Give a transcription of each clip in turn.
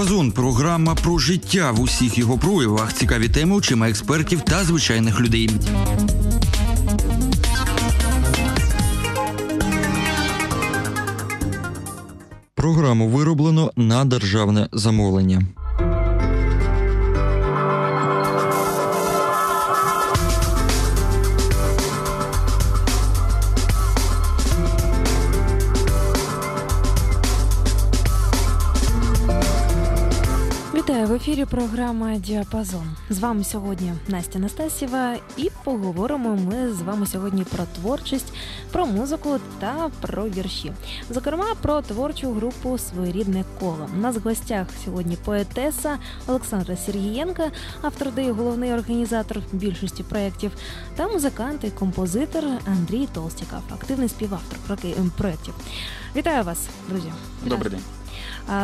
Діапазон програма про життя в усіх його проявах. Цікаві теми очима експертів та звичайних людей. Програму вироблено на державне замовлення. Ефірі. Програма Діапазон. З вами сьогодні Настя Настасєва, і поговоримо ми з вами сьогодні про творчість, про музику та про вірші. Зокрема, про творчу групу Своєрідне коло. У нас в гостях сьогодні поетеса Олександра Сергієнка, автор ідеї, головний організатор більшості проєктів, та музикант і композитор Андрій Толстіков, активний співавтор проєктів. Вітаю вас, друзі. Добрий день.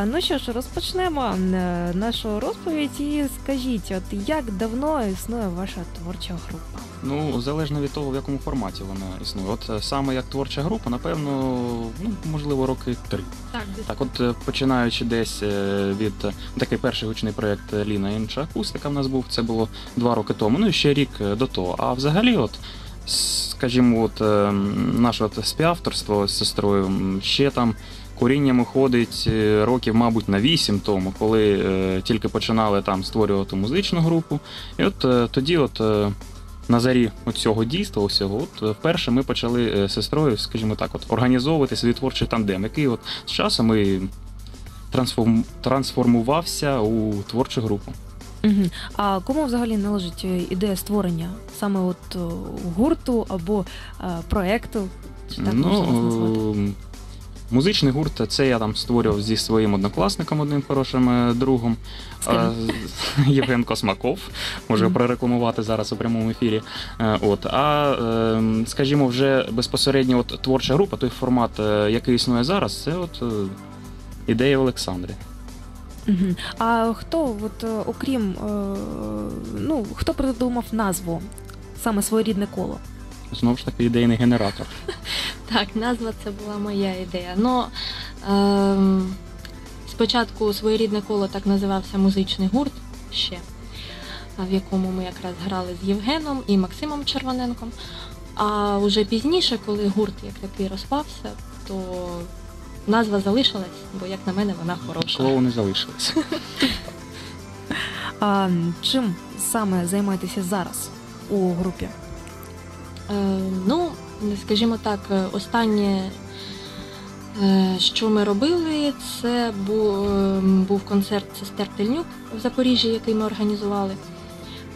Ну що ж, розпочнемо е, нашу розповідь і скажіть, от як давно існує ваша творча група? Ну, залежно від того, в якому форматі вона існує. От е, саме як творча група, напевно, ну, можливо, роки три. Так, Так, от е, починаючи десь від такий перший гучний проєкт Ліна інша акустика в нас був, це було два роки тому, ну і ще рік до того. А взагалі, от, скажімо, от е, наше от співавторство з сестрою ще там. Корінням уходить е, років, мабуть, на вісім тому, коли е, тільки починали там створювати музичну групу. І от е, тоді, от на зарі цього дійства, усього, от вперше ми почали з сестрою, скажімо так, от організовувати свій творчий тандем, який от з часом і трансформ... трансформувався у творчу групу. А кому взагалі належить ідея створення саме от гурту або проекту? Чи так можна назвати? Музичний гурт це я там створював зі своїм однокласником, одним хорошим е, другом. Е, Євген Космаков, може прорекламувати зараз у прямому ефірі. Е, От, а е, скажімо, вже безпосередньо от творча група, той формат, який існує зараз, це от ідея Олександри. Угу. А хто, от окрім, ну хто придумав назву саме своєрідне коло? Знову ж таки, ідейний генератор. Так, назва це була моя ідея. Ну, ем, спочатку своєрідне коло так називався музичний гурт ще, в якому ми якраз грали з Євгеном і Максимом Червоненком. А вже пізніше, коли гурт як такий розпався, то назва залишилась, бо, як на мене, вона хороша. Слово не залишилось. А чим саме займаєтеся зараз у групі? Е, ну, скажімо так, е, останнє, е, що ми робили, це був, був концерт сестер Тельнюк в Запоріжжі, який ми організували.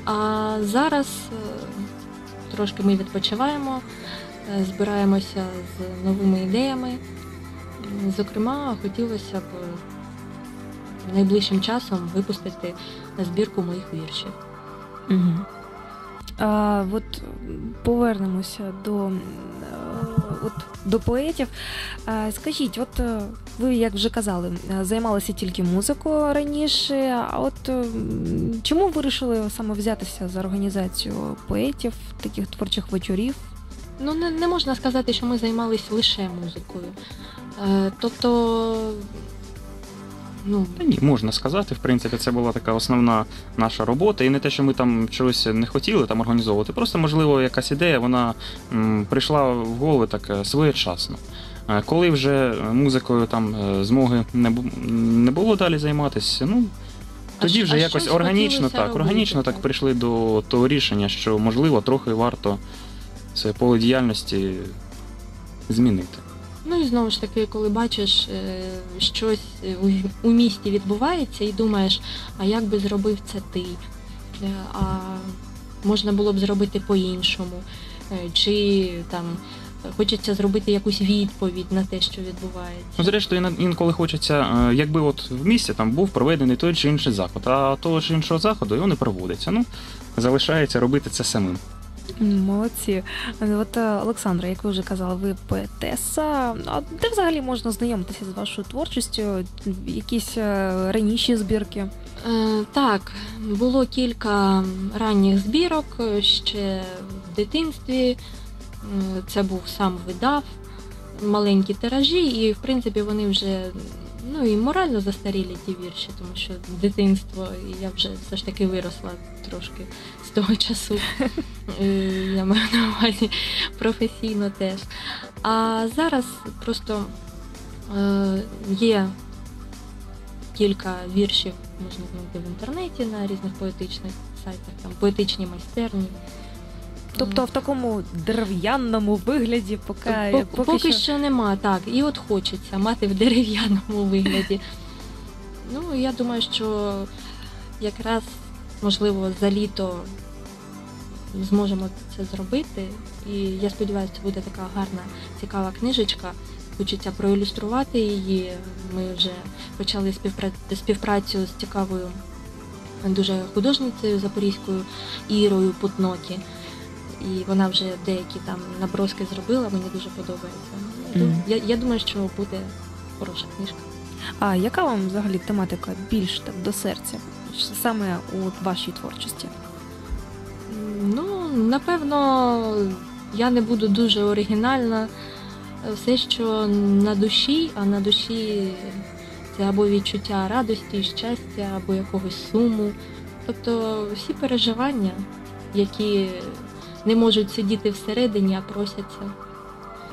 А зараз трошки ми відпочиваємо, збираємося з новими ідеями. Зокрема, хотілося б найближчим часом випустити збірку моїх віршів. Угу. А, от повернемося до, е, от, до поетів. А, скажіть, от е, ви, як вже казали, е, займалися тільки музикою раніше. А от чому вирішили саме взятися за організацію поетів, таких творчих вечорів? Ну, не, не можна сказати, що ми займалися лише музикою. Тобто, ну, Та ні, можна сказати. В принципі, це була така основна наша робота. І не те, що ми там чогось не хотіли там організовувати. Просто, можливо, якась ідея вона м, прийшла в голову так е, своєчасно. Е, Коли вже музикою там е, змоги не, не було далі займатися, ну тоді вже а якось органічно так, робити, органічно так так. прийшли до того рішення, що можливо трохи варто це поле діяльності змінити. Ну і знову ж таки, коли бачиш, е, щось у, місті відбувається, і думаєш, а як би зробив це ти? Е, А можна було б зробити по-іншому. Е, Чи там хочеться зробити якусь відповідь на те, що відбувається. Ну, зрештою, інколи хочеться, якби от в місті там був проведений той чи інший заход, а того чи іншого заходу його не проводиться. Ну, залишається робити це самим. Молодці. От е, Олександра, як ви вже казали, ви поетеса. А де взагалі можна знайомитися з вашою творчістю? Якісь е, раніші збірки? Е, Так, було кілька ранніх збірок е, ще в дитинстві. Е, Це був сам видав, маленькі тиражі, і в принципі вони вже Ну і морально застарілі ті вірші, тому що дитинство, і я вже все ж таки виросла трошки з того часу. Е, Я маю на увазі професійно теж. А зараз просто е, є кілька віршів, можна знайти в інтернеті на різних поетичних сайтах, там поетичні майстерні. Тобто в такому дерев'яному вигляді, поки, Пок- поки, що... нема, так. І от хочеться мати в дерев'яному вигляді. Ну, я думаю, що якраз, можливо, за літо зможемо це зробити. І я сподіваюся, це буде така гарна, цікава книжечка. Хочеться проілюструвати її. Ми вже почали співпра- співпрацю з цікавою дуже художницею запорізькою Ірою Путноті. І вона вже деякі там наброски зробила, мені дуже подобається. Мгм. Я, я думаю, що буде хороша книжка. А яка вам взагалі тематика більш так до серця? Саме у вашій творчості? Ну, напевно, я не буду дуже оригінальна. Все, що на душі, а на душі це або відчуття радості, щастя, або якогось суму. Тобто всі переживання, які не можуть сидіти всередині, а просяться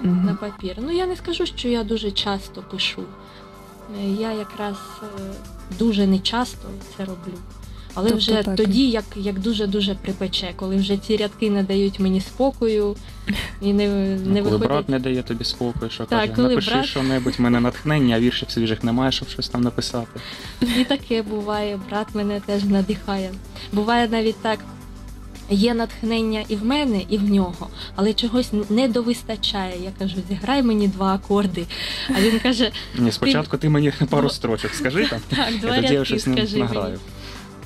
на папір. Ну, я не скажу, що я дуже часто пишу. Е, Я якраз е, дуже не часто це роблю. Але Тобто вже так. тоді, як, як дуже-дуже припече, коли вже ці рядки не дають мені спокою і не, не Ну, коли виходять. брат не дає тобі спокою, що Так, каже, коли напиши брат- що-небудь, в мене натхнення, а віршів свіжих немає, щоб щось там написати. І таке буває, брат мене теж надихає. Буває навіть так. Є натхнення і в мене, і в нього, але чогось не довистачає. Я кажу, зіграй мені два акорди. А він каже, Ні, спочатку ти мені пару строчок скажи там, так, два я рядки щось скажи награю. мені.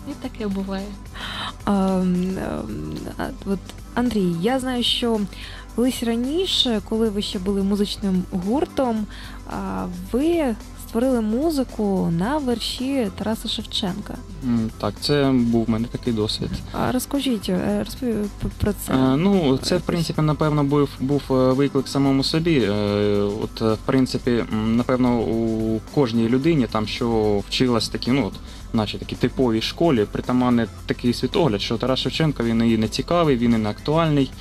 І таке буває. А, ем, а, от, Андрій, я знаю, що колись раніше, коли ви ще були музичним гуртом, а, ви створили музику на верші Тараса Шевченка. Так, це був в мене такий досвід. А розкажіть, е, розповідь про це. Е, Ну, це в принципі, напевно, був був е, виклик самому собі. От, в принципі, напевно, у кожній людині, там що вчилась такі, ну от, наче такі типовій школі, притаманний такий світогляд, що Тарас Шевченко він і не цікавий, він і не актуальний.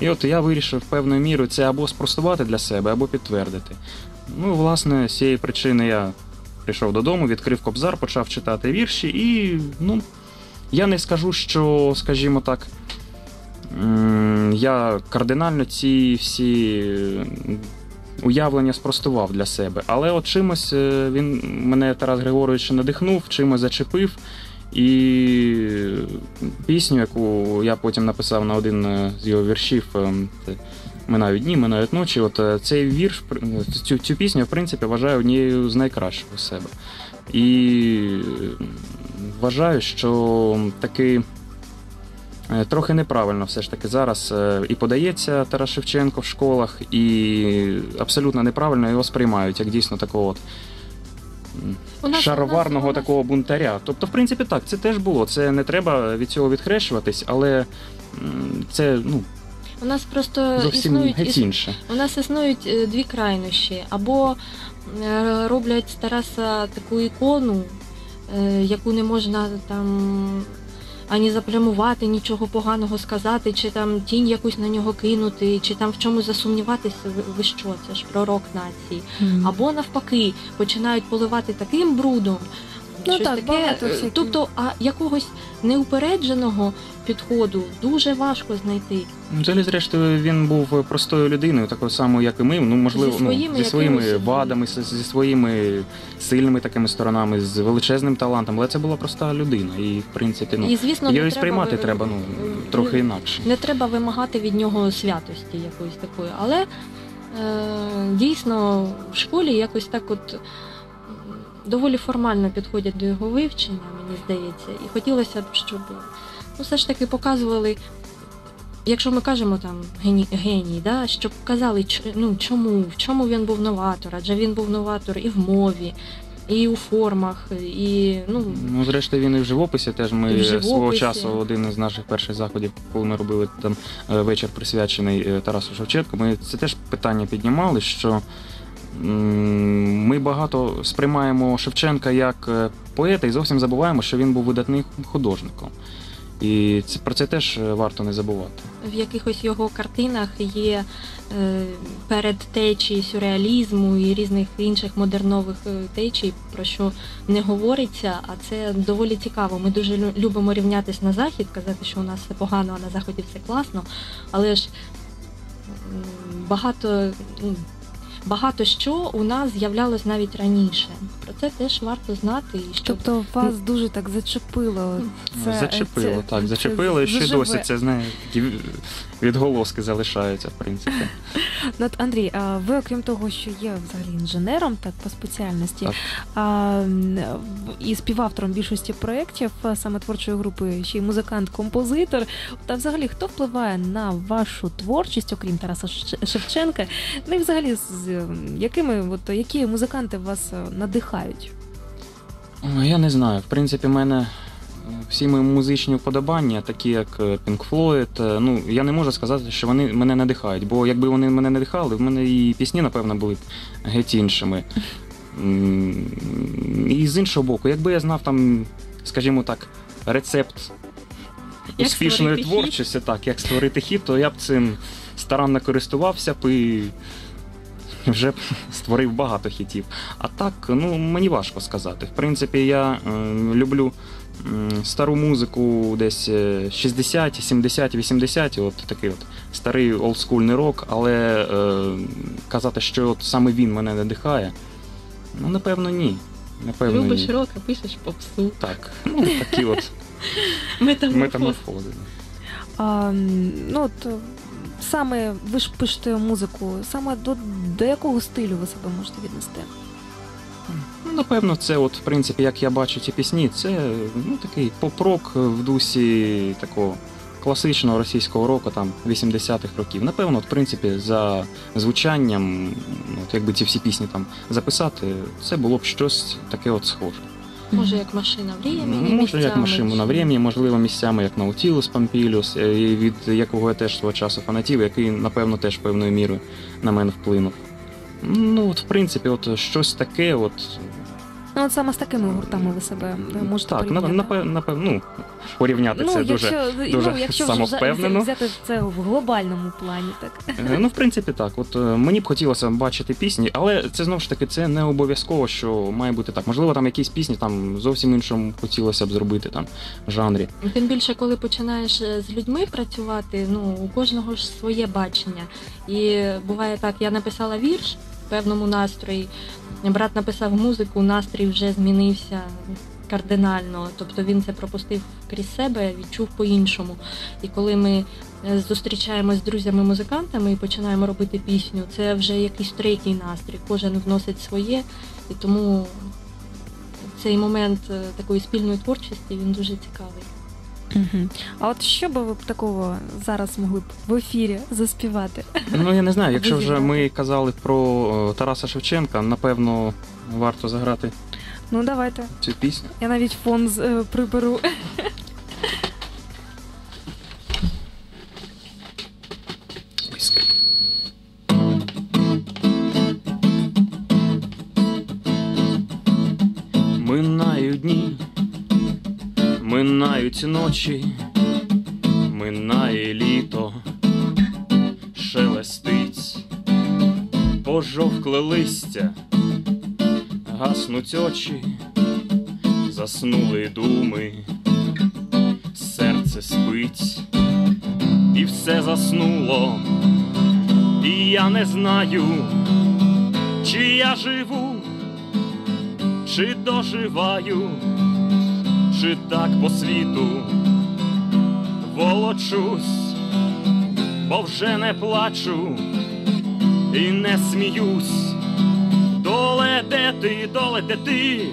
І от я вирішив певною мірою це або спростувати для себе, або підтвердити. Ну, власне, з цієї причини я прийшов додому, відкрив кобзар, почав читати вірші, і ну, я не скажу, що, скажімо так, я кардинально ці всі уявлення спростував для себе. Але от чимось е, він мене Тарас Григорович надихнув, чимось зачепив. І пісню, яку я потім написав на один е, з його віршів, ем, Минають дні, минають ночі. От е, цей вірш, цю, цю пісню, в принципі, вважаю однією з найкращих у себе. І е, вважаю, що таки е, трохи неправильно все ж таки зараз е, і подається Тарас Шевченко в школах, і абсолютно неправильно його сприймають як дійсно такого от. нас- Шароварного нас- такого бунтаря. Тобто, в принципі, так, це теж було. Це не треба від цього відхрещуватись, але це ну, У нас просто зовсім існують геть інше. У нас існують е, дві крайнощі. Або е, роблять з Тараса таку ікону, е, яку не можна там ані заплямувати, нічого поганого сказати, чи там тінь якусь на нього кинути, чи там в чомусь засумніватися. Ви, що, це ж пророк нації. Мгм. Або навпаки, починають поливати таким брудом. Ну щось так, таке. багато. Тобто, а якогось неупередженого підходу дуже важко знайти. Ну, Взагалі, зрештою, він був простою людиною, такою самою, як і ми. Ну, можливо, Зі своїми ну, зі своїми вадами, зі, своїми сильними такими сторонами, з величезним талантом. Але це була проста людина. І, в принципі, ну, І звісно, її сприймати ви- треба ну, трохи інакше. не треба вимагати від нього святості якоїсь такої. Але е, дійсно в школі якось так от доволі формально підходять до його вивчення, мені здається. І хотілося б, щоб ну, все ж таки показували. Якщо ми кажемо там геній, геній да, щоб казали, ну, чому, в чому він був новатор, адже він був новатор і в мові, і у формах, і ну, Ну, зрештою, він і в живописі теж ми І в свого часу один із наших перших заходів, коли ми робили там е, вечір присвячений е, Тарасу Шевченку, ми це теж питання піднімали, що ми багато сприймаємо Шевченка як е, поета і зовсім забуваємо, що він був видатним художником. І це, про це теж е, варто не забувати. В якихось його картинах є е, перед течії сюрреалізму і різних інших модернових е, течій, про що не говориться, а це доволі цікаво. Ми дуже любимо рівнятись на захід, казати, що у нас все погано, а на заході все класно. Але ж багато, м, багато що у нас з'являлось навіть раніше. Про це теж варто знати. І щоб Тобто вас дуже так зачепило. Це, зачепило, це- так, це зачепило, і ще досі це знає, такі відголоски залишаються, в принципі. Ну, от, Андрій, а ви, окрім того, що є взагалі інженером, так по спеціальності, Так. а, і співавтором більшості проєктів саме творчої групи, ще й музикант-композитор. Та взагалі хто впливає на вашу творчість, окрім Тараса Шевченка? Ну і взагалі якими от які музиканти вас е, надихають? Я не знаю. В принципі, в мене е, всі мої музичні вподобання, такі як е, Pink Floyd, ну я не можу сказати, що вони мене надихають, бо якби вони мене надихали, в мене і пісні, напевно, були б геть іншими. І з іншого боку, якби я знав там, скажімо так, рецепт Як успішної творчості, так, як створити хіт, то я б цим старанно користувався б і вже створив багато хітів. А так, ну мені важко сказати. В принципі, я е, люблю м, стару музику десь е, 60, 70, 80, от такий от старий олдскульний рок, але е, казати, що от саме він мене надихає, ну напевно, ні. Напевно, любиш ні. рок, а пишеш попсу. Так, ну такі от Метаморфоз. метаморфози. А, ну, от, саме ви ж пишете музику, саме до, до якого стилю ви себе можете віднести? Ну, напевно, це, от, в принципі, як я бачу ці пісні, це ну, такий поп-рок в дусі такого класичного російського року там 80-х років. Напевно, от, в принципі, за звучанням, от, якби ці всі пісні там записати, це було б щось таке от схоже. Може, як машина времени. Ну, Може, як машину на врем'я, можливо, місцями як Наутілус Пампіліус, е, від якого я теж свого часу фанатів, який, напевно, теж певною мірою на мене вплинув. Ну, от, в принципі, от щось таке, от Ну, от саме з такими гуртами ви себе е, можете Так, напевно, напевно, ну, порівняти це дуже. якщо, дуже ну, якщо самовпевнено. взяти це в глобальному плані, так. Е, Ну, в принципі, так. От е, мені б хотілося бачити пісні, але це знову ж таки це не обов'язково, що має бути так. Можливо, там якісь пісні там зовсім іншому хотілося б зробити там жанрі. Тим більше, коли починаєш е, з людьми працювати, ну у кожного ж своє бачення. І буває так, я написала вірш в певному настрої, брат написав музику, настрій вже змінився кардинально. Тобто він це пропустив крізь себе, відчув по-іншому. І коли ми е, зустрічаємось з друзями-музикантами і починаємо робити пісню, це вже якийсь третій настрій. Кожен вносить своє, і тому цей момент е, такої спільної творчості він дуже цікавий. Угу. А от що би ви б такого зараз могли б в ефірі заспівати? Ну я не знаю, якщо вже ми казали про е, Тараса Шевченка, напевно, варто заграти Ну, давайте. цю пісню. Я навіть фон з- е, приберу. Минають дні, минають ночі, гаснуть очі, заснули думи, серце спить, і все заснуло. І я не знаю, чи я живу, чи доживаю, чи так по світу волочусь, бо вже не плачу і не сміюсь. Доле де ти, доле де ти,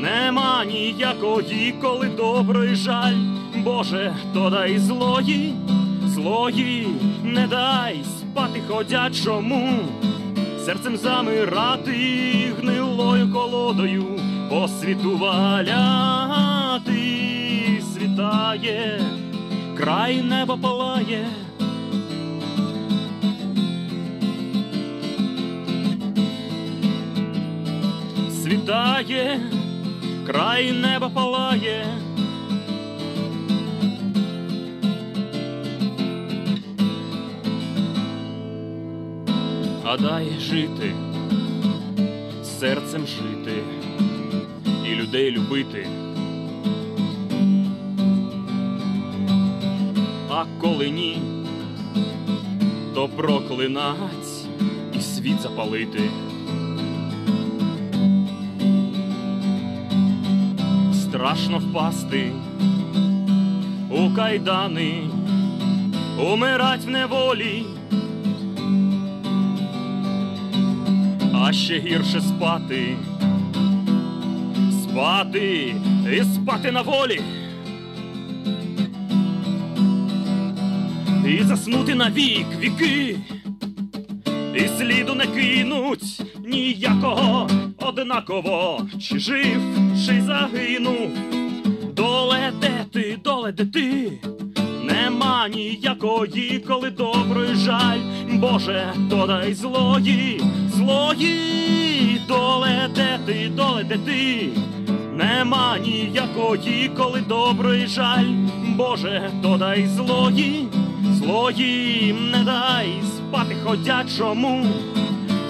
нема ніякої, коли доброї жаль, Боже, то дай злої, злої, не дай спати ходячому, серцем замирати гнилою колодою, по світу валяти світає, край небо палає. Світає, край неба палає. А дай жити, серцем жити і людей любити. А коли ні, то проклинать і світ запалити. Страшно впасти у кайдани, умирать в неволі, а ще гірше спати, спати і спати на волі. І заснути на вік віки, і сліду не кинуть ніякого однаково, чи жив, чи загинув. Доле де ти, доле де ти, нема ніякої, коли доброї жаль, Боже, то дай злої, злої, доле де ти, доле де ти, нема ніякої, коли доброї жаль, Боже, то дай злої, злої, не дай спати ходячому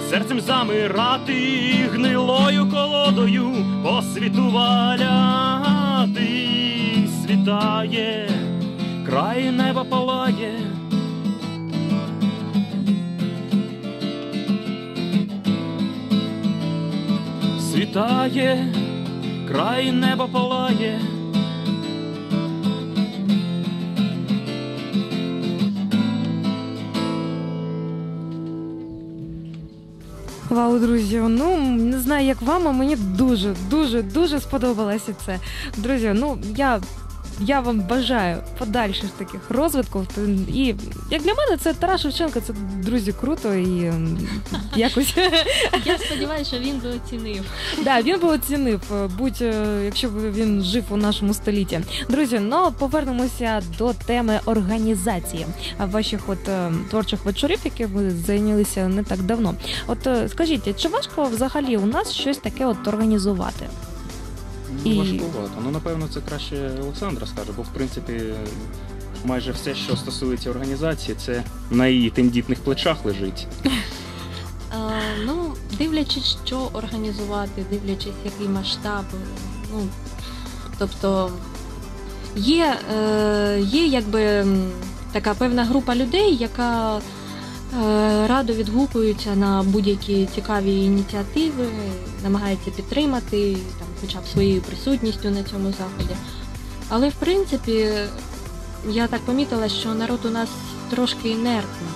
серцем замирати, гнилою колодою по світу валяти, світає, край неба палає. Світає, край неба палає. Вау, друзі, ну не знаю, як вам, а мені дуже, дуже, дуже сподобалося це. Друзі, ну я. Я вам бажаю подальших таких розвитків. І як для мене, це Тарас Шевченко, це друзі круто і якось Я сподіваюся, що він би оцінив. да, він би оцінив, е, будь е, якщо б він жив у нашому столітті. Друзі, ну повернемося до теми організації ваших от е, творчих вечорів, які ви зайнялися не так давно. От скажіть, чи важко взагалі у нас щось таке от організувати? І- важкувато. Ну, напевно, це краще Олександра скаже, бо в принципі майже все, що стосується організації, це на її тендітних плечах лежить. А, ну, дивлячись, що організувати, дивлячись, який масштаб. Ну, тобто є, е, є якби така певна група людей, яка е, радо відгукується на будь-які цікаві ініціативи, намагається підтримати там, хоча б своєю присутністю на цьому заході. Але в принципі, я так помітила, що народ у нас трошки інертний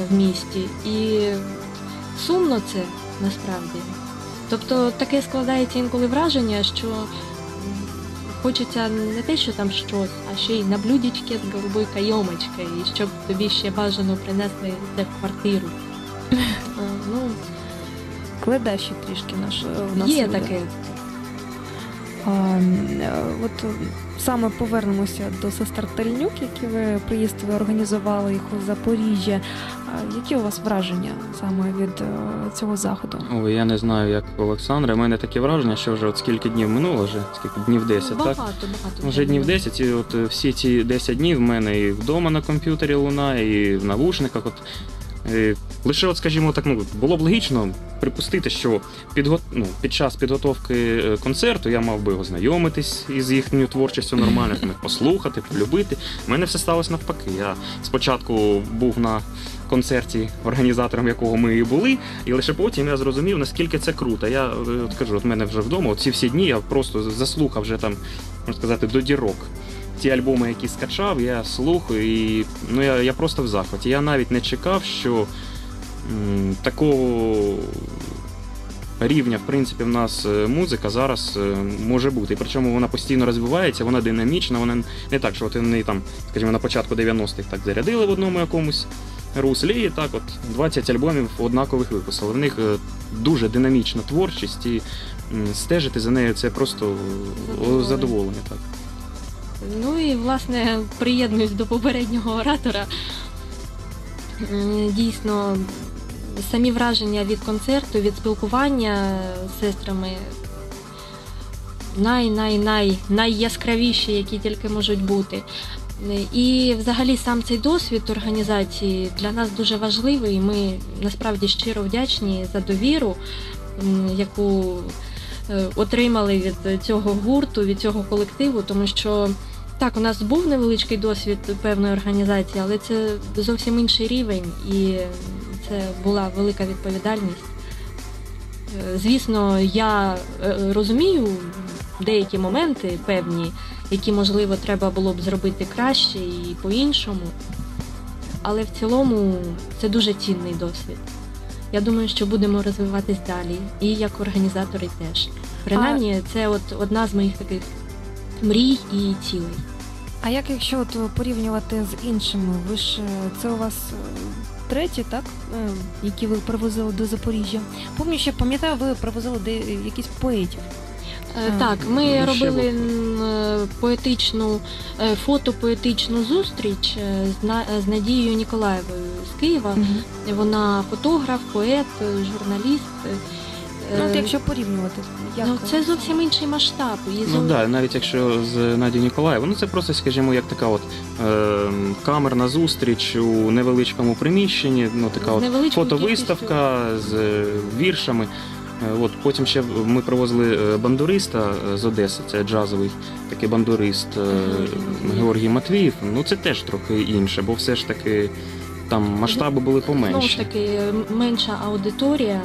е, в місті. І сумно це насправді. Тобто таке складається інколи враження, що хочеться не те, що там щось, а ще й на блюдечки з голубою кайомочкою, і щоб тобі ще бажано принесли це в квартиру. Е, Ну, Кледа ще трішки наш в нас є буде. таке. А, е, от саме повернемося до сестер Тельнюк, які ви приїзд ви організували їх у Запоріжжя. Які у вас враження саме від е, цього заходу? Ой, я не знаю, як у Олександра. У мене таке враження, що вже от скільки днів минуло, вже скільки днів 10, так? багато, багато. Вже днів 10, і от е, всі ці 10 днів в мене і вдома на комп'ютері лунає, і в навушниках. От, е, лише, от, скажімо так, ну, було б логічно припустити, що підго... ну, під час підготовки е, концерту я мав би ознайомитись із їхньою творчістю нормально, там, послухати, полюбити. У мене все сталося навпаки. Я спочатку був на концерті, організатором якого ми і були, і лише потім я зрозумів, наскільки це круто. Я е, от кажу, от мене вже вдома, ці всі дні я просто заслухав вже там, можна сказати, до дірок. Ті альбоми, які скачав, я слухаю, і ну, я, я просто в захваті. Я навіть не чекав, що такого рівня, в принципі, в нас е, музика зараз е, може бути. І причому вона постійно розвивається, вона динамічна, вона не так, що от вони там, скажімо, на початку 90-х так зарядили в одному якомусь руслі, і так от 20 альбомів однакових виписали. В них е, дуже динамічна творчість, і стежити за нею це просто Задоволення. задоволення. Так. Ну і власне приєднуюсь до попереднього оратора. Дійсно, самі враження від концерту, від спілкування з сестрами най-най-най найяскравіші, які тільки можуть бути. І взагалі сам цей досвід організації для нас дуже важливий. Ми насправді щиро вдячні за довіру, яку е, отримали від цього гурту, від цього колективу, тому що так, у нас був невеличкий досвід певної організації, але це зовсім інший рівень, і це була велика відповідальність. Е, Звісно, я е, розумію деякі моменти певні, які, можливо, треба було б зробити краще і по-іншому. Але в цілому це дуже цінний досвід. Я думаю, що будемо розвиватись далі, і як організатори теж. Принаймні, це от одна з моїх таких мрій і цілей. А як якщо от порівнювати з іншими, ви ж е, це у вас е, треті, так? Е, Які ви привозили до Запоріжжя? Помню, ще пам'ятаю, ви привозили де якісь поетів. Так, ми ну, ще робили поетичну фотопоетичну зустріч з На- з Надією Ніколаєвою з Києва. Вона фотограф, поет, журналіст. Ну, от е, якщо порівнювати, як ну, це зовсім інший масштаб. І Ну зо- да, навіть якщо з Надією Ніколаєвою, ну це просто, скажімо, як така от е, камерна зустріч у невеличкому приміщенні, ну така З от невеличкою фотовиставка з е, віршами. Е, От потім ще ми привозили е, бандуриста е, з Одеси, це джазовий такий бандурист е, Георгій. Георгій Матвіїв. Ну це теж трохи інше, бо все ж таки там масштаби були Знову ж поменші. таки, м- менша аудиторія.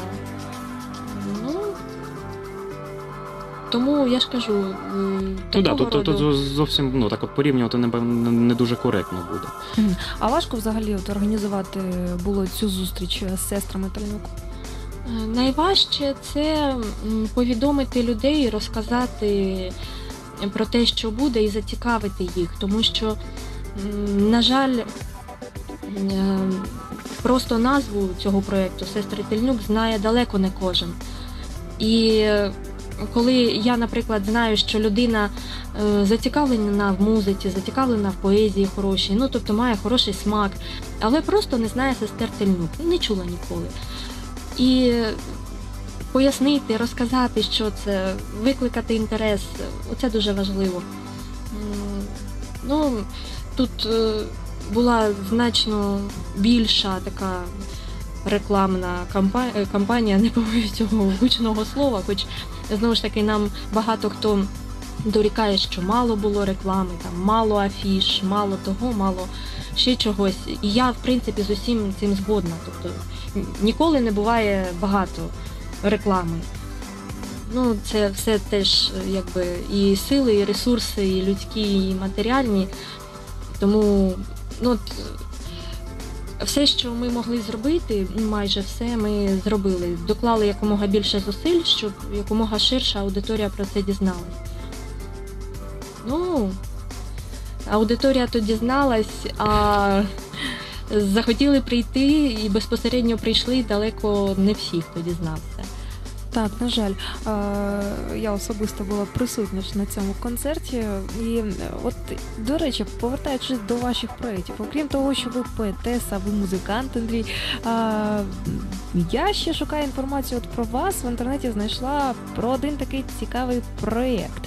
Тому я ж кажу, е, Ну да, тут, тут, роду- тут зовсім ну так от порівнювати напевно не дуже коректно буде. А важко взагалі от організувати було цю зустріч з сестрами Тальнюк? Е, Найважче це повідомити людей, розказати про те, що буде, і зацікавити їх, тому що, на жаль, е, просто назву цього проєкту Сестри Тельнюк знає далеко не кожен. І е, коли я, наприклад, знаю, що людина е, зацікавлена в музиці, зацікавлена в поезії хорошій, ну тобто має хороший смак, але просто не знає сестер Тельнюк, не чула ніколи. І пояснити, розказати, що це, викликати інтерес, оце дуже важливо. Ну, тут е, була значно більша така рекламна е, кампанія, не побоюсь цього гучного слова, хоч знову ж таки нам багато хто дорікає, що мало було реклами, там мало афіш, мало того, мало ще чогось. І я, в принципі, з усім цим згодна. Тобто ніколи не буває багато реклами. Ну, це все теж якби і сили, і ресурси, і людські, і матеріальні. Тому ну, все, що ми могли зробити, майже все ми зробили. Доклали якомога більше зусиль, щоб якомога ширша аудиторія про це дізналась. Ну, аудиторія то дізналась, а захотіли прийти і безпосередньо прийшли далеко не всі, хто дізнався. Так, на жаль, Е, я особисто була присутня на цьому концерті. І е, от, до речі, повертаючись до ваших проєктів, окрім того, що ви поетеса, ви музикант, Андрій. Я ще шукаю інформацію от про вас. В інтернеті знайшла про один такий цікавий проєкт.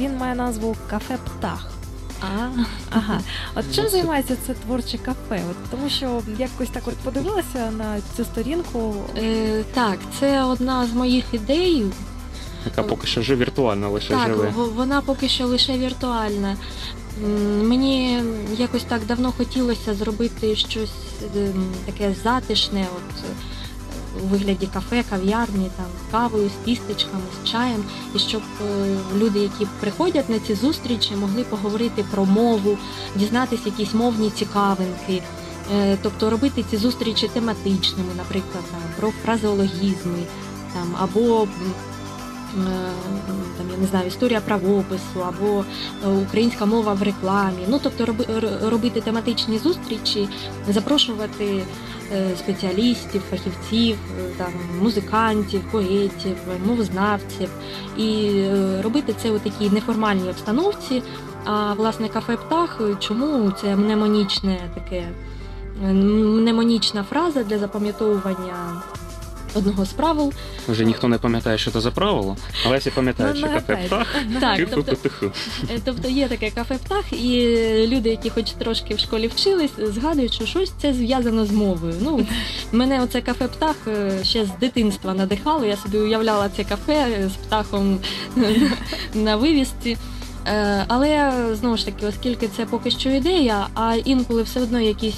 Він має назву Кафе Птах. А, Ага, от чим займається це творче кафе? От тому що якось так от подивилася на цю сторінку. е, так, це одна з моїх ідей. Яка поки що вже віртуально лише Так, живе. вона поки що лише віртуальна. Мені якось так давно хотілося зробити щось ем, таке затишне, от у вигляді кафе, кав'ярні, там з кавою, з тістечками, з чаєм, і щоб е, люди, які приходять на ці зустрічі, могли поговорити про мову, дізнатися якісь мовні цікавинки. Е, Тобто робити ці зустрічі тематичними, наприклад, там, про фразеологізми, там, або е, там, я не знаю, історія правопису або українська мова в рекламі. Ну, тобто роби, робити тематичні зустрічі, запрошувати спеціалістів, фахівців, е, там, музикантів, поетів, мовознавців і е, робити це у такій неформальній обстановці. А власне кафе Птах, чому це мнемонічне таке е, мнемонічна фраза для запам'ятовування одного з правил. Вже ніхто не пам'ятає, що це за правило, але всі пам'ятають, Ну, що кафе птах. Так, тобто. Е, Тобто є таке кафе птах, і люди, які хоч трошки в школі вчились, згадують, що щось це зв'язано з мовою. Ну, мене оце кафе птах е, ще з дитинства надихало. Я собі уявляла це кафе з птахом на вивісці. Е, Але знову ж таки, оскільки це поки що ідея, а інколи все одно якісь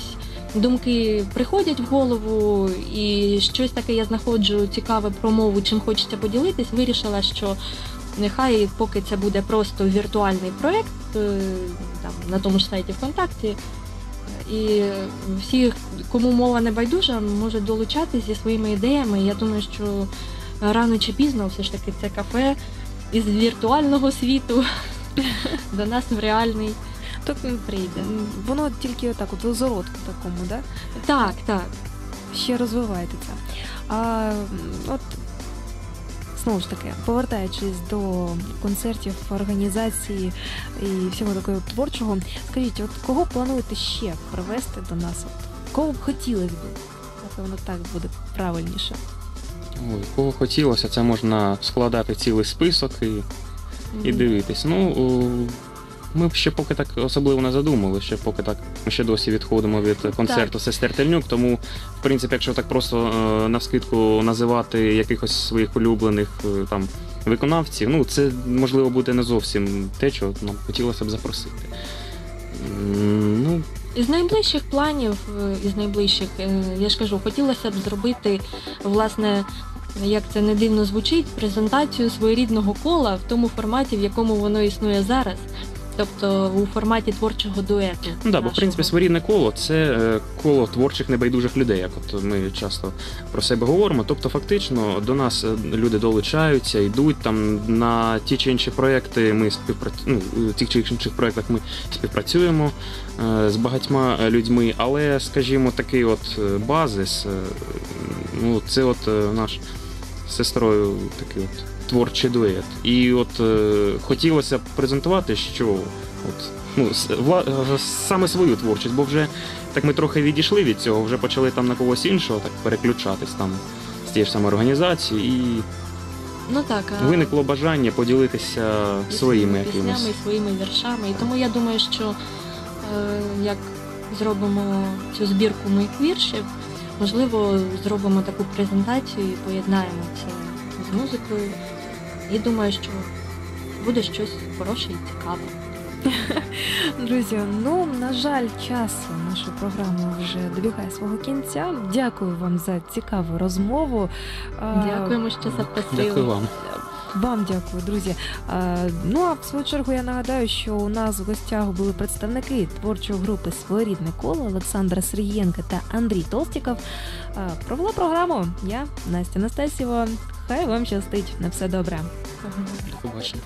думки приходять в голову, і щось таке я знаходжу цікаве про мову, чим хочеться поділитись, вирішила, що нехай поки це буде просто віртуальний проєкт е, на тому ж сайті ВКонтакті. І всі, кому мова не байдужа, можуть долучатись зі своїми ідеями. Я думаю, що рано чи пізно все ж таки це кафе із віртуального світу до нас в реальний Так, м, прийде. воно тільки отак, от у зародку такому, да? Так, так. ще розвиваєте це. А от знову ж таки, повертаючись до концертів, організації і всього такого творчого, скажіть, от кого плануєте ще привезти до нас? От, кого б хотілося б? Напевно, так буде правильніше. Ой, кого хотілося, це можна складати цілий список і, і дивитись. Ну, о, ми ще поки так особливо не задумали, ще поки так ми ще досі відходимо від концерту сестер Тельнюк. Тому, в принципі, якщо так просто е, навскидку називати якихось своїх улюблених е, там виконавців, ну це можливо буде не зовсім те, що нам хотілося б запросити. М, Ну, Із найближчих планів, е, із найближчих, е, я ж кажу, хотілося б зробити, власне, як це не дивно звучить, презентацію своєрідного кола в тому форматі, в якому воно існує зараз. Тобто у форматі творчого дуету. Ну да, бо в принципі своєрідне коло це е, коло творчих небайдужих людей, як от ми часто про себе говоримо. Тобто, фактично, до нас е, люди долучаються, йдуть там на ті чи інші проекти. Ми співпрацюємо ну, в тих чи інших проектах ми співпрацюємо е, з багатьма людьми, але, скажімо, такий от базис, ну це от наш з сестрою такий от творчий дует. І от е, хотілося б презентувати, що от, ну, с- вла, е, саме свою творчість, бо вже так ми трохи відійшли від цього, вже почали там на когось іншого так переключатись там з тієї ж самої організації, і Ну так, а виникло бажання поділитися своїми піснями, своїми віршами. І тому я думаю, що е, як зробимо цю збірку моїх віршів, можливо, зробимо таку презентацію і поєднаємо це з музикою. І думаю, що буде щось хороше і цікаве. Друзі, ну на жаль, час нашої програми вже добігає свого кінця. Дякую вам за цікаву розмову. Дякуємо, що запросили. Дякую вам. Вам дякую, друзі. Ну а в свою чергу я нагадаю, що у нас в гостях були представники творчої групи Своєрідне коло Олександра Сергієнка та Андрій Толстіков. Провела програму я, Настя Настасєва. Хай вам щастить. На все добре. До побачення.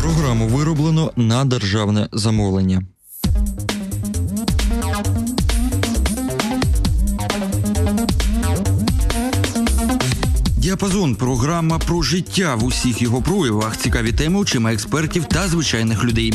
Програму вироблено на державне замовлення. Діапазон програма про життя в усіх його проявах, цікаві теми очима експертів та звичайних людей.